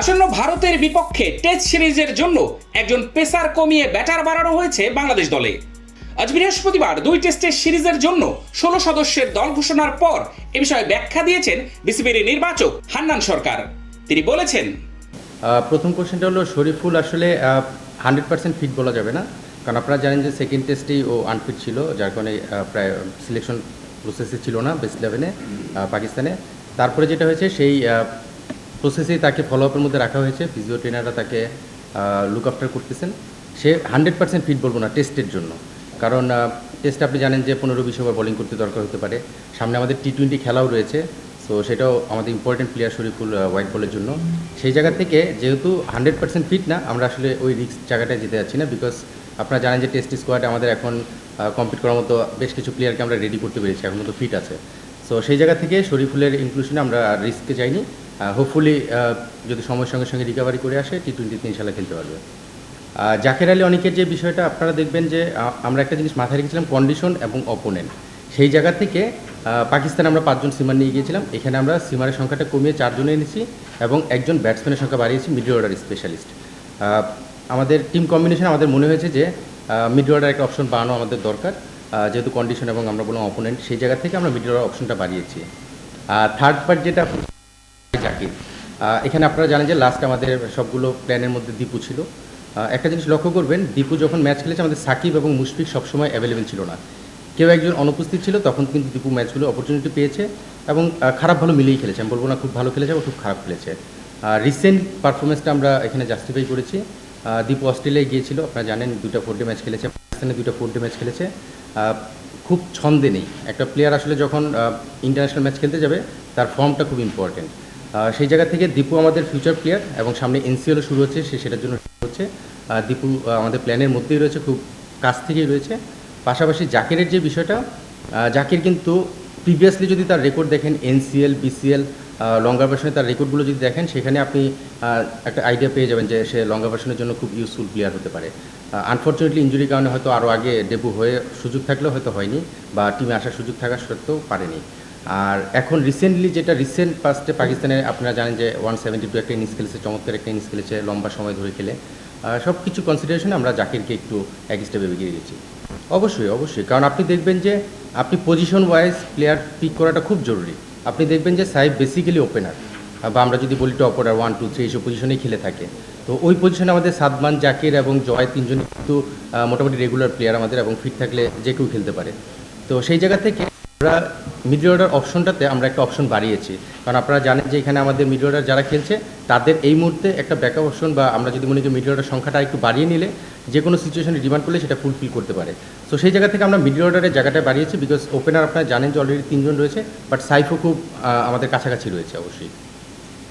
আসন্ন ভারতের বিপক্ষে টেস্ট সিরিজের জন্য একজন পেসার কমিয়ে ব্যাটার বাড়ানো হয়েছে বাংলাদেশ দলে। আজ বৃহস্পতিবার দুই টেস্টের সিরিজের জন্য ষোলো সদস্যের দল ঘোষণার পর এ বিষয়ে ব্যাখ্যা দিয়েছেন বিসিবির নির্বাচক হান্নান সরকার। তিনি বলেছেন প্রথম কোশ্চেনটা হলো, শরীফুল আসলে হান্ড্রেড পার্সেন্ট ফিট বলা যাবে না? কারণ আপনারা জানেন যে সেকেন্ড টেস্টেই ও আনফিট ছিল, যার কারণে প্রায় সিলেকশন প্রসেসে ছিল না বেস্ট ইলেভেনে পাকিস্তানে। তারপরে যেটা হয়েছে, সেই প্রসেসেই তাকে ফলো আপের মধ্যে রাখা হয়েছে ফিজিও ট্রেনাররা তাকে লুক আফটার করতেছেন। সে হান্ড্রেড পার্সেন্ট ফিট বলব না টেস্টের জন্য। কারণ টেস্ট আপনি জানেন যে পনেরো বিশ ওভার বোলিং করতে দরকার হতে পারে। সামনে আমাদের টি টোয়েন্টি খেলাও রয়েছে সো সেটাও আমাদের ইম্পর্টেন্ট প্লেয়ার শরীফুল হোয়াইট বলের জন্য। সেই জায়গা থেকে যেহেতু হান্ড্রেড পার্সেন্ট ফিট না, আমরা আসলে ওই রিস্ক জায়গাটায় যেতে যাচ্ছি না বিকজ আপনারা জানেন যে টেস্ট স্কোয়াডে আমাদের এখন কমপ্লিট করার মতো বেশ কিছু প্লেয়ারকে আমরা রেডি করতে পেরেছি, এখন মতো ফিট আছে। সো সেই জায়গা থেকে শরীফুলের ইনক্লুশনে আমরা রিস্কে যাইনি। হোপফুলি যদি সময়ের সঙ্গে সঙ্গে রিকভারি করে আসে টি টোয়েন্টিতে ইনশাল্লাহ খেলতে পারবে। জাকের আলী অনেকের যে বিষয়টা, আপনারা দেখবেন যে আমরা একটা জিনিস মাথায় রেখেছিলাম কন্ডিশন এবং অপোনেন্ট সেই জায়গা থেকে পাকিস্তানে আমরা পাঁচজন সিমার নিয়ে গিয়েছিলাম। এখানে আমরা সিমারের সংখ্যাটা কমিয়ে চারজনে এনেছি এবং একজন ব্যাটসম্যানের সংখ্যা বাড়িয়েছি মিডল অর্ডার স্পেশালিস্ট আমাদের টিম কম্বিনেশন আমাদের মনে হয়েছে যে মিডল অর্ডার একটা অপশন বাড়ানো আমাদের দরকার। যেহেতু কন্ডিশন এবং আমরা বললাম অপোনেন্ট সেই জায়গা থেকে আমরা মিডল অর্ডার অপশনটা বাড়িয়েছি। আর থার্ড পার্ট যেটা জাকির এখানে আপনারা জানেন যে লাস্ট আমাদের সবগুলো প্ল্যানের মধ্যে দীপু ছিল। একটা জিনিস লক্ষ্য করবেন, দীপু যখন ম্যাচ খেলেছে, আমাদের সাকিব এবং মুশফিক সবসময় অ্যাভেলেবেল ছিল না। কেউ একজন অনুপস্থিত ছিল, তখন কিন্তু দীপু ম্যাচগুলো অপরচুনিটি পেয়েছে এবং খারাপ ভালো মিলিয়েই খেলেছে। আমি বলব না খুব ভালো খেলেছে এবং খুব খারাপ খেলেছে। রিসেন্ট পারফরমেন্সটা আমরা এখানে জাস্টিফাই করেছি। দীপু অস্ট্রেলিয়ায় গিয়েছিল, আপনারা জানেন দুটা ফোর ডে ম্যাচ খেলেছে, পাকিস্তানে দুটা ফোর ডে ম্যাচ খেলেছে খুব ছন্দে নেই। একটা প্লেয়ার আসলে যখন ইন্টারন্যাশনাল ম্যাচ খেলতে যাবে, তার ফর্মটা খুব ইম্পর্টেন্ট সেই জায়গা থেকে দীপু আমাদের ফিউচার প্লেয়ার এবং সামনে এনসিএলও শুরু হচ্ছে, সে সেটার জন্য হচ্ছে। দীপু আমাদের প্ল্যানের মধ্যেই রয়েছে, খুব কাছ থেকেই রয়েছে। পাশাপাশি জাকিরের যে বিষয়টা জাকির কিন্তু প্রিভিয়াসলি যদি তার রেকর্ড দেখেন এনসিএল বিসিএল লঙ্গার ভার্সনে তার রেকর্ডগুলো যদি দেখেন, সেখানে আপনি একটা আইডিয়া পেয়ে যাবেন যে সে লঙ্গা ভার্সনের জন্য খুব ইউজফুল প্লেয়ার হতে পারে। আনফর্চুনেটলি ইঞ্জুরির কারণে হয়তো আরও আগে ডেবু হয়ে সুযোগ থাকলেও হয়তো হয়নি, বা টিমে আসার সুযোগ থাকা সত্ত্বেও পারেনি। আর এখন রিসেন্টলি যেটা রিসেন্ট ফার্স্টে পাকিস্তানে আপনারা জানেন যে ওয়ান সেভেন্টি টু একটা ইনিংস খেলেছে, চমৎকার একটা ইনিংস খেলেছে, লম্বা সময় ধরে খেলে। সব কিছু কনসিডারেশনে আমরা জাকিরকে একটু এক স্টেপে এগিয়ে গেছি অবশ্যই অবশ্যই। কারণ আপনি দেখবেন যে আপনি পজিশন ওয়াইজ প্লেয়ার পিক করাটা খুব জরুরি। আপনি দেখবেন যে সাহেব বেসিক্যালি ওপেনার বা আমরা যদি বলি top order one two three এইসব পজিশনেই খেলে থাকে। তো ওই পজিশনে আমাদের সাদমান, জাকির এবং জয় তিনজন কিন্তু মোটামুটি রেগুলার প্লেয়ার আমাদের এবং ফিট থাকলে যে কেউ খেলতে পারে। তো সেই জায়গা থেকে আমরা মিডল অর্ডার অপশনটাতে আমরা একটা অপশন বাড়িয়েছি। কারণ আপনারা জানেন যে এখানে আমাদের মিডল অর্ডার যারা খেলছে, তাদের এই মুহূর্তে একটা ব্যাকআপ অপশন বা আমরা যদি মনে করি মিডল অর্ডার সংখ্যাটা একটু বাড়িয়ে নিলে, যে কোনো সিচুয়েশনে ডিমান্ড করলে সেটা ফুলফিল করতে পারে। সো সেই জায়গা থেকে আমরা মিডল অর্ডারের জায়গাটা বাড়িয়েছি বিকজ ওপেনার আপনারা জানেন যে অলরেডি তিনজন রয়েছে বাট সাইফও খুব আমাদের কাছাকাছি রয়েছে অবশ্যই।